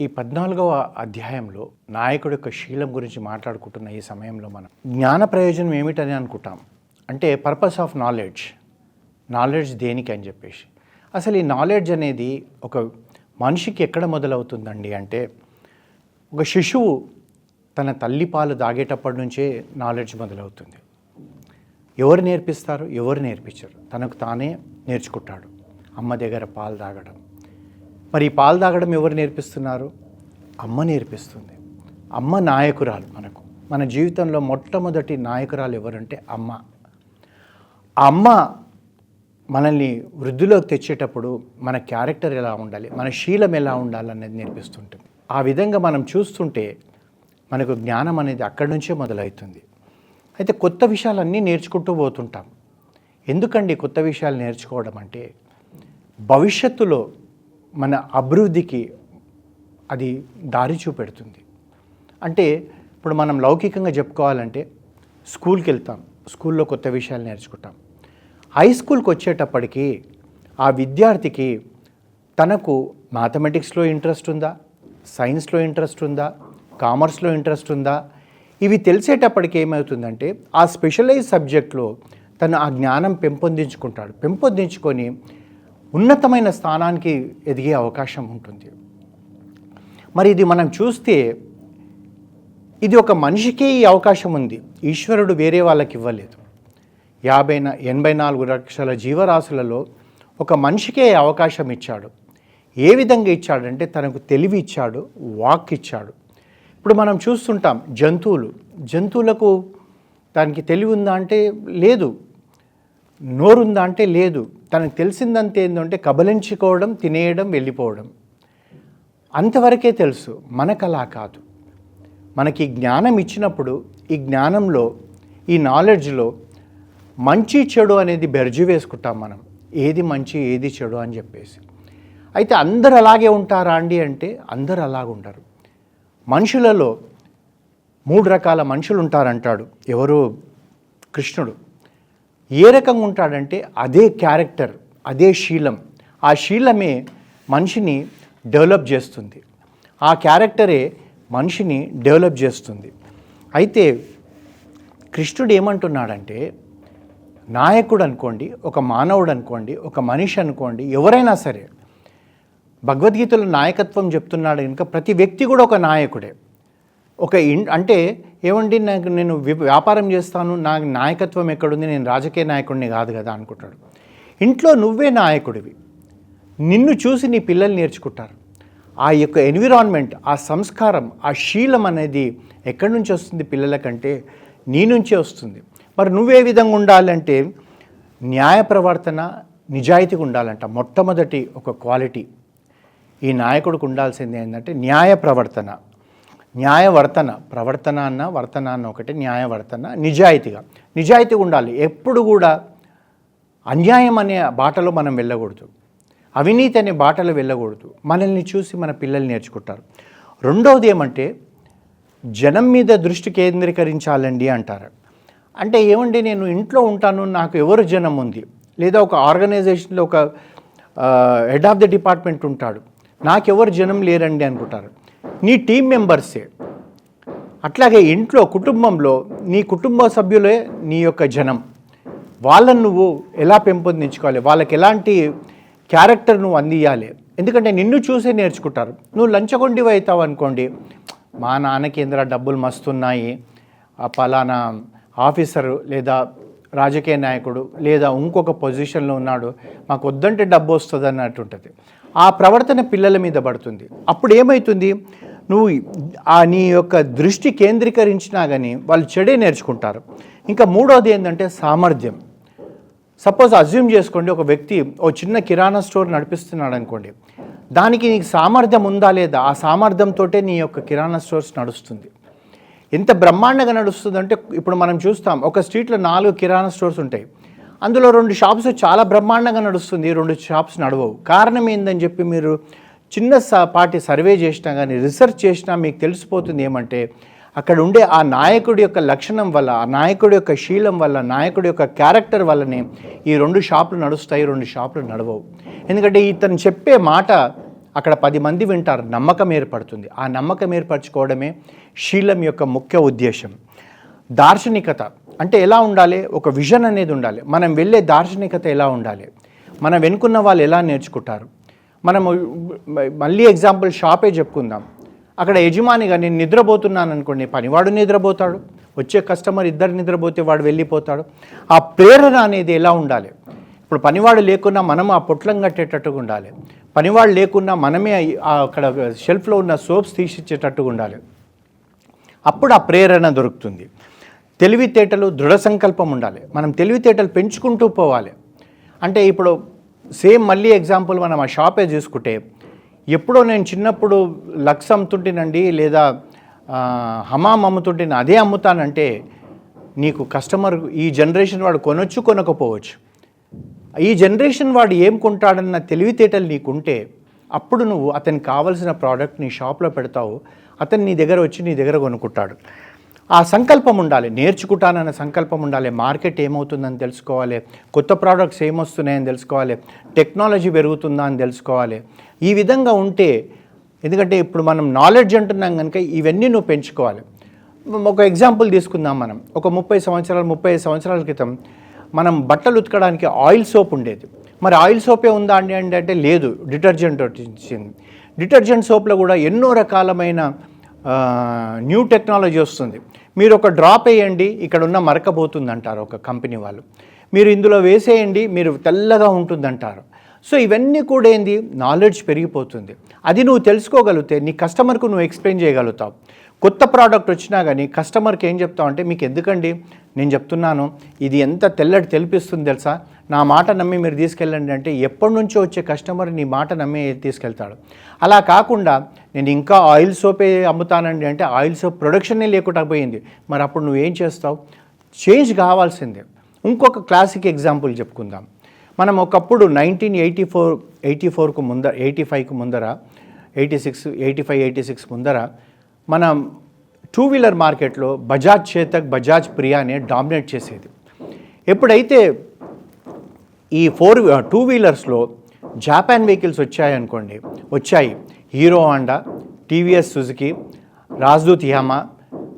ఈ పద్నాలుగవ అధ్యాయంలో నాయకుడు యొక్క శీలం గురించి మాట్లాడుకుంటున్న ఈ సమయంలో మనం జ్ఞాన ప్రయోజనం ఏమిటని అనుకుంటాం. అంటే పర్పస్ ఆఫ్ నాలెడ్జ్ నాలెడ్జ్ దేనికి అని చెప్పేసి. అసలు ఈ నాలెడ్జ్ అనేది ఒక మనిషికి ఎక్కడ మొదలవుతుందండి అంటే ఒక శిశువు తన తల్లి పాలు తాగేటప్పటి నుంచే నాలెడ్జ్ మొదలవుతుంది. ఎవరు నేర్పిస్తారు? ఎవరు నేర్పించరు? తనకు తానే నేర్చుకుంటాడు. అమ్మ దగ్గర పాలు తాగడం. మరి ఈ పాలు తాగడం ఎవరు నేర్పిస్తున్నారు? అమ్మ నేర్పిస్తుంది. అమ్మ నాయకురాలు మనకు. మన జీవితంలో మొట్టమొదటి నాయకురాలు ఎవరంటే అమ్మ. ఆ అమ్మ మనల్ని వృద్ధిలోకి తెచ్చేటప్పుడు మన క్యారెక్టర్ ఎలా ఉండాలి మన శీలం ఎలా ఉండాలి అనేది నేర్పిస్తుంటుంది. ఆ విధంగా మనం చూస్తుంటే మనకు జ్ఞానం అనేది అక్కడి నుంచే మొదలవుతుంది. అయితే కొత్త విషయాలన్నీ నేర్చుకుంటూ పోతుంటాం. ఎందుకండి కొత్త విషయాలు నేర్చుకోవడం అంటే భవిష్యత్తులో మన అభివృద్ధికి అది దారి చూపెడుతుంది. అంటే ఇప్పుడు మనం లౌకికంగా చెప్పుకోవాలంటే స్కూల్కి వెళ్తాం స్కూల్లో కొత్త విషయాలు నేర్చుకుంటాం. హై స్కూల్కి వచ్చేటప్పటికి ఆ విద్యార్థికి తనకు మ్యాథమెటిక్స్లో ఇంట్రెస్ట్ ఉందా? సైన్స్లో ఇంట్రెస్ట్ ఉందా? కామర్స్లో ఇంట్రెస్ట్ ఉందా? ఇవి తెలిసేటప్పటికి ఏమవుతుందంటే ఆ స్పెషలైజ్ సబ్జెక్ట్లో తను ఆ జ్ఞానం పెంపొందించుకుంటాడు. పెంపొందించుకొని ఉన్నతమైన స్థానానికి ఎదిగే అవకాశం ఉంటుంది. మరి ఇది మనం చూస్తే ఇది ఒక మనిషికే ఈ అవకాశం ఉంది. ఈశ్వరుడు వేరే వాళ్ళకి ఇవ్వలేదు. యాభై ఎనభై నాలుగు లక్షల జీవరాశులలో ఒక మనిషికే అవకాశం ఇచ్చాడు. ఏ విధంగా ఇచ్చాడంటే తనకు తెలివి ఇచ్చాడు వాక్ ఇచ్చాడు. ఇప్పుడు మనం చూస్తుంటాం జంతువులు. జంతువులకు దానికి తెలివి ఉందా అంటే లేదు. నోరుందా అంటే లేదు. తనకు తెలిసిందంత ఏంటంటే కబలించుకోవడం తినేయడం వెళ్ళిపోవడం. అంతవరకే తెలుసు మనకు అలా కాదు. మనకి జ్ఞానం ఇచ్చినప్పుడు ఈ జ్ఞానంలో ఈ నాలెడ్జ్లో మంచి చెడు అనేది బెర్జు వేసుకుంటాం మనం. ఏది మంచి ఏది చెడు అని చెప్పేసి. అయితే అందరు అలాగే ఉంటారా అండి అంటే అందరు అలాగే ఉంటారు మనుషులలో మూడు రకాల మనుషులు ఉంటారంటాడు ఎవరు కృష్ణుడు. ఏ రకంగా ఉంటాడంటే అదే క్యారెక్టర్ అదే శీలం. ఆ శీలమే మనిషిని డెవలప్ చేస్తుంది. ఆ క్యారెక్టరే మనిషిని డెవలప్ చేస్తుంది. అయితే కృష్ణుడు ఏమంటున్నాడంటే నాయకుడు అనుకోండి ఒక మానవుడు అనుకోండి ఒక మనిషి అనుకోండి ఎవరైనా సరే భగవద్గీతలో నాయకత్వం చెప్తున్నాడు కనుక ప్రతి వ్యక్తి కూడా ఒక నాయకుడే. ఒక ఇన్ అంటే ఏమండి నాకు నేను వ్యాపారం చేస్తాను నాకు నాయకత్వం ఎక్కడుంది నేను రాజకీయ నాయకుడిని కాదు కదా అనుకుంటాడు. ఇంట్లో నువ్వే నాయకుడివి. నిన్ను చూసి నీ పిల్లలు నేర్చుకుంటారు. ఆ యొక్క ఎన్విరాన్మెంట్ ఆ సంస్కారం ఆ శీలం అనేది ఎక్కడి నుంచి వస్తుంది పిల్లలకంటే నీ నుంచే వస్తుంది. మరి నువ్వే విధంగా ఉండాలంటే న్యాయ ప్రవర్తన నిజాయితీగా ఉండాలంట. మొట్టమొదటి ఒక క్వాలిటీ. ఈ నాయకుడికి ఉండాల్సింది ఏంటంటే న్యాయ ప్రవర్తన. న్యాయవర్తన ప్రవర్తన అన్న వర్తన అన్న ఒకటి న్యాయవర్తన నిజాయితీగా. నిజాయితీగా ఉండాలి. ఎప్పుడు కూడా అన్యాయం అనే బాటలో మనం వెళ్ళకూడదు. అవినీతి అనే బాటలో వెళ్ళకూడదు. మనల్ని చూసి మన పిల్లలు నేర్చుకుంటారు. రెండవది ఏమంటే జనం మీద దృష్టి కేంద్రీకరించాలండి అంటారు. అంటే ఏమండి నేను ఇంట్లో ఉంటాను నాకు ఎవరు జనం ఉంది? లేదా ఒక ఆర్గనైజేషన్లో ఒక హెడ్ ఆఫ్ ద డిపార్ట్మెంట్ ఉంటాడు. నాకెవరు జనం లేరండి అనుకుంటారు. నీ టీం మెంబర్సే అట్లాగే ఇంట్లో కుటుంబంలో నీ కుటుంబ సభ్యులే నీ యొక్క జనం. వాళ్ళని నువ్వు ఎలా పెంపొందించుకోవాలి? వాళ్ళకి ఎలాంటి క్యారెక్టర్ నువ్వు అందియాలి ఎందుకంటే నిన్ను చూసే నేర్చుకుంటారు. నువ్వు లంచగొండివి అవుతావు అనుకోండి. మా నాన్నకి ఏంద్రా డబ్బులు మస్తున్నాయి? ఆ పలానా ఆఫీసరు లేదా రాజకీయ నాయకుడు లేదా ఇంకొక పొజిషన్లో ఉన్నాడు. మాకు వద్దంటే డబ్బు వస్తుంది అన్నట్టు ఉంటుంది. ఆ ప్రవర్తన పిల్లల మీద పడుతుంది. అప్పుడు ఏమవుతుంది నువ్వు ఆ నీ యొక్క దృష్టి కేంద్రీకరించినా కానీ వాళ్ళు చెడే నేర్చుకుంటారు. ఇంకా మూడోది ఏంటంటే సామర్థ్యం. సపోజ్ అజ్యూమ్ చేసుకోండి ఒక వ్యక్తి ఓ చిన్న కిరాణా స్టోర్ నడిపిస్తున్నాడు అనుకోండి. దానికి నీకు సామర్థ్యం ఉందా లేదా? ఆ సామర్థ్యంతో నీ యొక్క కిరాణా స్టోర్స్ నడుస్తుంది. ఎంత బ్రహ్మాండంగా నడుస్తుందంటే ఇప్పుడు మనం చూస్తాం ఒక స్ట్రీట్లో నాలుగు కిరాణా స్టోర్స్ ఉంటాయి. అందులో రెండు షాప్స్ చాలా బ్రహ్మాండంగా నడుస్తుంది. రెండు షాప్స్ నడవవు. కారణం ఏందని చెప్పి మీరు చిన్న స- పాటి సర్వే చేసినా కానీ రీసెర్చ్ చేసినా మీకు తెలిసిపోతుంది ఏమంటే అక్కడ ఉండే ఆ నాయకుడి యొక్క లక్షణం వల్ల ఆ నాయకుడి యొక్క శీలం వల్ల నాయకుడి యొక్క క్యారెక్టర్ వల్లనే ఈ రెండు షాపులు నడుస్తాయి రెండు షాపులు నడవవు. ఎందుకంటే ఇతను చెప్పే మాట అక్కడ పది మంది వింటారు. నమ్మకం ఏర్పడుతుంది. ఆ నమ్మకం ఏర్పరచుకోవడమే శీలం యొక్క ముఖ్య ఉద్దేశం. దార్శనికత. అంటే ఎలా ఉండాలి? ఒక విజన్ అనేది ఉండాలి. మనం వెళ్ళే దార్శనికత ఎలా ఉండాలి? మనం వెనుకున్న వాళ్ళు ఎలా నేర్చుకుంటారు? మనము మళ్ళీ ఎగ్జాంపుల్ షాపే చెప్పుకుందాం. అక్కడ యజమానిగా నేను నిద్రపోతున్నాను అనుకోండి పనివాడు నిద్రపోతాడు. వచ్చే కస్టమర్ ఇద్దరు నిద్రపోతే వాడు వెళ్ళిపోతాడు. ఆ ప్రేరణ అనేది ఎలా ఉండాలి? ఇప్పుడు పనివాడు లేకున్నా మనం ఆ పొట్లం కట్టేటట్టుగా ఉండాలి. పనివాడు లేకున్నా మనమే అక్కడ షెల్ఫ్లో ఉన్న సోప్స్ తీసిచ్చేటట్టుగా ఉండాలి. అప్పుడు ఆ ప్రేరణ దొరుకుతుంది. తెలివితేటలు దృఢ సంకల్పం ఉండాలి. మనం తెలివితేటలు పెంచుకుంటూ పోవాలి. అంటే ఇప్పుడు సేమ్ మళ్ళీ ఎగ్జాంపుల్ మనం ఆ షాపే చూసుకుంటే ఎప్పుడో నేను చిన్నప్పుడు లక్స్ అమ్ముతుంటేనండి లేదా హమామ్ హమాం అమ్ముతుంటే అదే అమ్ముతానంటే నీకు కస్టమర్ ఈ జనరేషన్ వాడు కొనొచ్చు కొనకపోవచ్చు. ఈ జనరేషన్ వాడు ఏం కొంటాడన్న తెలివితేటలు నీకుంటే అప్పుడు నువ్వు అతనికి కావలసిన ప్రోడక్ట్ నీ షాప్లో పెడతావు అతను నీ దగ్గర వచ్చి నీ దగ్గర కొనుక్కుంటాడు. ఆ సంకల్పం ఉండాలి. నేర్చుకుంటానన్న సంకల్పం ఉండాలి. మార్కెట్ ఏమవుతుందని తెలుసుకోవాలి. కొత్త ప్రోడక్ట్స్ ఏమొస్తున్నాయని తెలుసుకోవాలి. టెక్నాలజీ పెరుగుతుందా అని తెలుసుకోవాలి. ఈ విధంగా ఉంటే ఎందుకంటే ఇప్పుడు మనం నాలెడ్జ్ అంటున్నాం కనుక ఇవన్నీ నువ్వు పెంచుకోవాలి. ఒక ఎగ్జాంపుల్ తీసుకుందాం మనం. ఒక ముప్పై సంవత్సరాలు ముప్పై ఐదు సంవత్సరాల క్రితం మనం బట్టలు ఉతకడానికి ఆయిల్ సోప్ ఉండేది. మరి ఆయిల్ సోపే ఉందా అండి అంటే లేదు. డిటర్జెంట్ వచ్చింది. డిటర్జెంట్ సోప్లో కూడా ఎన్నో రకాలమైన న్యూ టెక్నాలజీ వస్తుంది. మీరు ఒక డ్రాప్ వేయండి ఇక్కడ ఉన్న మరకపోతుంది అంటారు ఒక కంపెనీ వాళ్ళు. మీరు ఇందులో వేసేయండి మీరు తెల్లగా ఉంటుందంటారు. సో ఇవన్నీ కూడా ఏంది? నాలెడ్జ్ పెరిగిపోతుంది. అది నువ్వు తెలుసుకోగలిగితే నీ కస్టమర్కు నువ్వు ఎక్స్ప్లెయిన్ చేయగలుగుతావు. కొత్త ప్రోడక్ట్ వచ్చినా కానీ కస్టమర్కి ఏం చెప్తావు అంటే మీకు ఎందుకండి? నేను చెప్తున్నాను. ఇది ఎంత తెల్లటి తెలిపిస్తుంది తెలుసా? నా మాట నమ్మి మీరు తీసుకెళ్ళండి అంటే ఎప్పటి నుంచో వచ్చే కస్టమర్ నీ మాట నమ్మి తీసుకెళ్తాడు. అలా కాకుండా నేను ఇంకా ఆయిల్ సోపే అమ్ముతానండి అంటే ఆయిల్ సోప్ ప్రొడక్షనే లేకుండా పోయింది. మరి అప్పుడు నువ్వేం చేస్తావు? చేంజ్ కావాల్సిందే. ఇంకొక క్లాసిక్ ఎగ్జాంపుల్ చెప్పుకుందాం. మనం ఒకప్పుడు నైన్టీన్ ఎయిటీ ఫోర్ ఎయిటీ ఫోర్కు ముందర ఎయిటీ ఫైవ్కు ముందర eighty six eighty five eighty six ముందర మనం టూ వీలర్ మార్కెట్లో బజాజ్ చేతక్ బజాజ్ ప్రియా అనే డామినేట్ చేసేది. ఎప్పుడైతే ఈ ఫోర్ టూ వీలర్స్లో జాపాన్ వెహికల్స్ వచ్చాయనుకోండి వచ్చాయి. Hero Honda TVS Suzuki Rajdoot Yamaha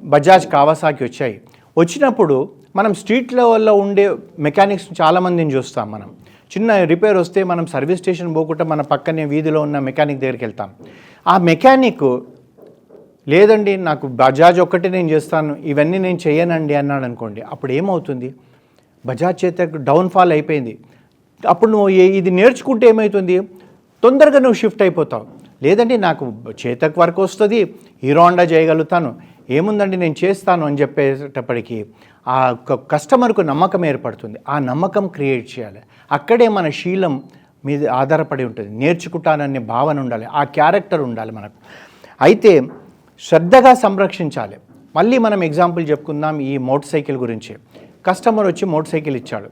Bajaj Kawasaki వచ్చాయి. వచ్చినప్పుడు మనం స్ట్రీట్ లెవెల్లో ఉండే మెకానిక్స్ చాలామందిని చూస్తాం మనం. చిన్న రిపేర్ వస్తే మనం సర్వీస్ స్టేషన్ పోకుండా మన పక్కనే వీధిలో ఉన్న మెకానిక్ దగ్గరికి వెళ్తాం. ఆ మెకానిక్ లేదండి నాకు బజాజ్ ఒక్కటే నేను చేస్తాను ఇవన్నీ నేను చేయనండి అన్నాడు అనుకోండి. అప్పుడు ఏమవుతుంది? బజాజ్ చేత డౌన్ఫాల్ అయిపోయింది. అప్పుడు నువ్వు ఇది నేర్చుకుంటే ఏమవుతుంది తొందరగా నువ్వు షిఫ్ట్ అయిపోతావు. లేదండి నాకు చేతక్ వర్క్ వస్తుంది హీరో హోండా చేయగలుగుతాను. ఏముందండి నేను చేస్తాను అని చెప్పేటప్పటికీ ఆ కస్టమర్కు నమ్మకం ఏర్పడుతుంది. ఆ నమ్మకం క్రియేట్ చేయాలి. అక్కడే మన శీలం మీద ఆధారపడి ఉంటుంది. నేర్చుకుంటాననే భావన ఉండాలి. ఆ క్యారెక్టర్ ఉండాలి మనకు. అయితే శ్రద్ధగా సంరక్షించాలి. మళ్ళీ మనం ఎగ్జాంపుల్ చెప్పుకుందాం ఈ మోటార్ సైకిల్ గురించి. కస్టమర్ వచ్చి మోటార్ సైకిల్ ఇచ్చాడు.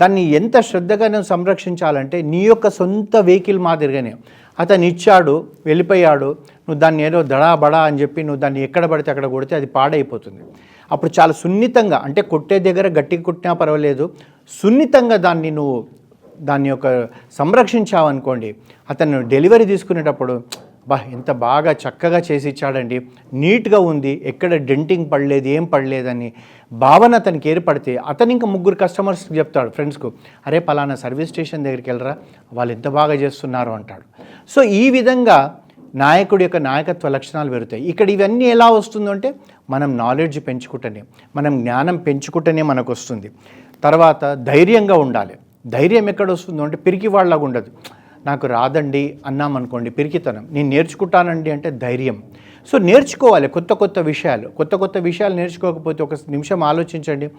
దాన్ని ఎంత శ్రద్ధగా నువ్వు సంరక్షించాలంటే నీ యొక్క సొంత వెహికల్ మాదిరిగానే. అతను ఇచ్చాడు వెళ్ళిపోయాడు నువ్వు దాన్ని ఏదో దడా బడా అని చెప్పి నువ్వు దాన్ని ఎక్కడ పడితే అక్కడ కొడితే అది పాడైపోతుంది. అప్పుడు చాలా సున్నితంగా అంటే కొట్టే దగ్గర గట్టిగా కొట్టినా పర్వాలేదు సున్నితంగా దాన్ని నువ్వు దాని యొక్క సంరక్షించావనుకోండి అతను డెలివరీ తీసుకునేటప్పుడు బా ఎంత బాగా చక్కగా చేసి ఇచ్చాడండి నీట్గా ఉంది ఎక్కడ డెంటింగ్ పడలేదు ఏం పడలేదని భావన అతనికి ఏర్పడితే అతను ఇంకా ముగ్గురు కస్టమర్స్కి చెప్తాడు ఫ్రెండ్స్కు అరే పలానా సర్వీస్ స్టేషన్ దగ్గరికి వెళ్ళరా వాళ్ళు ఎంత బాగా చేస్తున్నారు అంటాడు. సో ఈ విధంగా నాయకుడి యొక్క నాయకత్వ లక్షణాలు పెరుగుతాయి. ఇక్కడ ఇవన్నీ ఎలా వస్తుందో అంటే మనం నాలెడ్జ్ పెంచుకుంటేనే మనం జ్ఞానం పెంచుకుంటేనే మనకు వస్తుంది తర్వాత ధైర్యంగా ఉండాలి. ధైర్యం ఎక్కడ వస్తుందో అంటే పిరికి వాళ్ళగా ఉండదు. నాకు రాదండి అన్నామనుకోండి పిరికితనం. నేను నేర్చుకుంటానండి అంటే ధైర్యం. సో నేర్చుకోవాలి కొత్త కొత్త విషయాలు. కొత్త కొత్త విషయాలు నేర్చుకోకపోతే ఒక నిమిషం ఆలోచించండి.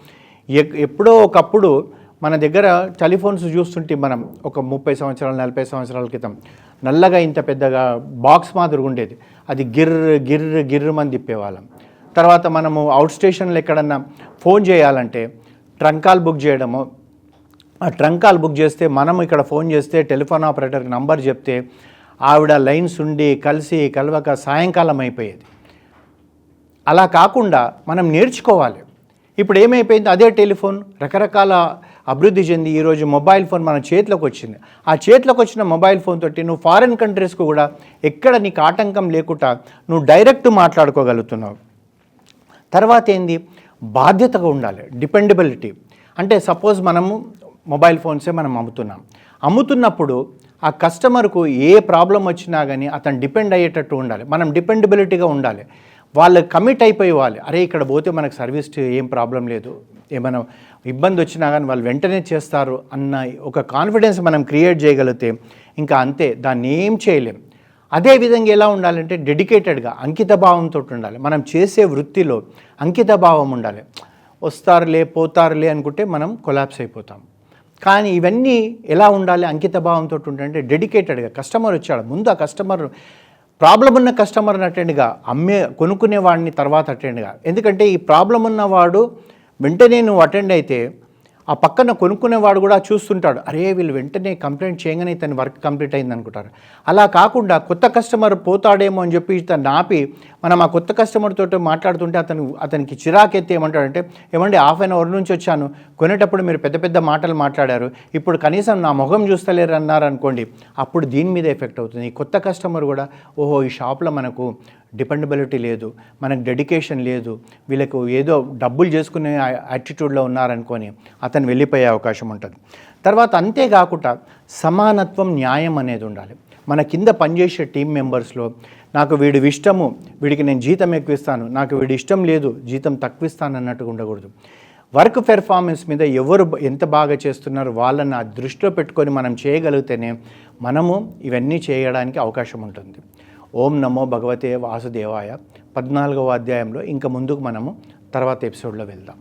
ఎక్- ఎప్పుడో ఒకప్పుడు మన దగ్గర టెలిఫోన్స్ చూస్తుంటే మనం ఒక ముప్పై సంవత్సరాలు నలభై సంవత్సరాల క్రితం నల్లగా ఇంత పెద్దగా బాక్స్ మాదిరిగా ఉండేది. అది గిర్ర గిర్ర గిర్రమని తిప్పేవాళ్ళం. తర్వాత మనము అవుట్ స్టేషన్లో ఎక్కడన్నా ఫోన్ చేయాలంటే ట్రంకాల్ బుక్ చేయడము. ఆ ట్రంకాల్ బుక్ చేస్తే మనం ఇక్కడ ఫోన్ చేస్తే టెలిఫోన్ ఆపరేటర్కి నంబర్ చెప్తే ఆవిడ లైన్స్ ఉండి కలిసి కలవక సాయంకాలం అయిపోయేది. అలా కాకుండా మనం నేర్చుకోవాలి. ఇప్పుడు ఏమైపోయింది? అదే టెలిఫోన్. రకరకాల అభివృద్ధి చెంది ఈరోజు మొబైల్ ఫోన్ మన చేతిలోకి వచ్చింది. ఆ చేతిలోకి వచ్చిన మొబైల్ ఫోన్ తోటి నువ్వు ఫారిన్ కంట్రీస్కు కూడా ఎక్కడ నీకు ఆటంకం లేకుండా నువ్వు డైరెక్ట్ మాట్లాడుకోగలుగుతున్నావు. తర్వాత ఏంది? బాధ్యతగా ఉండాలి. డిపెండబిలిటీ. అంటే సపోజ్ మనము మొబైల్ ఫోన్సే మనం అమ్ముతున్నాం. అమ్ముతున్నప్పుడు ఆ కస్టమర్కు ఏ ప్రాబ్లం వచ్చినా కానీ అతను డిపెండ్ అయ్యేటట్టు ఉండాలి. మనం డిపెండబిలిటీగా ఉండాలి. వాళ్ళు కమిట్ అయిపోయి వాళ్ళు అరే ఇక్కడ పోతే మనకు సర్వీస్ ఏం ప్రాబ్లం లేదు. ఏమైనా ఇబ్బంది వచ్చినా కానీ వాళ్ళు వెంటనే చేస్తారు అన్న ఒక కాన్ఫిడెన్స్ మనం క్రియేట్ చేయగలిగితే ఇంకా అంతే దాన్ని ఏం చేయలేం. అదే విధంగా ఎలా ఉండాలంటే డెడికేటెడ్గా అంకిత భావంతో ఉండాలి. మనం చేసే వృత్తిలో అంకిత భావం ఉండాలి. వస్తారులే పోతారులే అనుకుంటే మనం కొలాప్స్ అయిపోతాం. కానీ ఇవన్నీ ఎలా ఉండాలి? అంకిత భావంతో ఉంటే డెడికేటెడ్గా కస్టమర్ వచ్చాడు. ముందు ఆ కస్టమర్ ప్రాబ్లం ఉన్న కస్టమర్ని అటెండ్గా అమ్మే కొనుక్కునే వాడిని తర్వాత అటెండ్గా ఎందుకంటే ఈ ప్రాబ్లం ఉన్నవాడు వెంటనే నువ్వు అటెండ్ అయితే ఆ పక్కన కొనుక్కునేవాడు కూడా చూస్తుంటాడు అరే వీళ్ళు వెంటనే కంప్లైంట్ చేయగానే ఇతని వర్క్ కంప్లీట్ అయింది అనుకుంటారు. అలా కాకుండా కొత్త కస్టమర్ పోతాడేమో అని చెప్పి ఇతను ఆపి మనం ఆ కొత్త కస్టమర్ తోటి మాట్లాడుతుంటే అతను అతనికి చిరాకెత్తి ఏమంటాడంటే ఏమండి హాఫ్ అన్ అవర్ నుంచి వచ్చాను కొనేటప్పుడు మీరు పెద్ద పెద్ద మాటలు మాట్లాడారు ఇప్పుడు కనీసం నా ముఖం చూస్తలేరు అన్నారు అనుకోండి అప్పుడు దీని మీద ఎఫెక్ట్ అవుతుంది. ఈ కొత్త కస్టమర్ కూడా ఓహో ఈ షాప్లో మనకు డిపెండబిలిటీ లేదు మనకు డెడికేషన్ లేదు వీళ్ళకు ఏదో డబ్బులు చేసుకునే యాటిట్యూడ్లో ఉన్నారనుకొని అతను వెళ్ళిపోయే అవకాశం ఉంటుంది. తర్వాత అంతేకాకుండా సమానత్వం న్యాయం అనేది ఉండాలి. మన కింద పనిచేసే టీం మెంబర్స్లో నాకు వీడి ఇష్టము వీడికి నేను జీతం ఎక్కువ ఇస్తాను నాకు వీడి ఇష్టం లేదు జీతం తక్కువ ఇస్తాను అన్నట్టుగా ఉండకూడదు. వర్క్ పెర్ఫార్మెన్స్ మీద ఎవరు ఎంత బాగా చేస్తున్నారో వాళ్ళని ఆ దృష్టిలో పెట్టుకొని మనం చేయగలిగితేనే మనము ఇవన్నీ చేయడానికి అవకాశం ఉంటుంది. ఓం నమో భగవతే వాసుదేవాయ. పద్నాలుగవ అధ్యాయంలో ఇంకా ముందుకు మనము తర్వాత ఎపిసోడ్లో వెళ్దాం.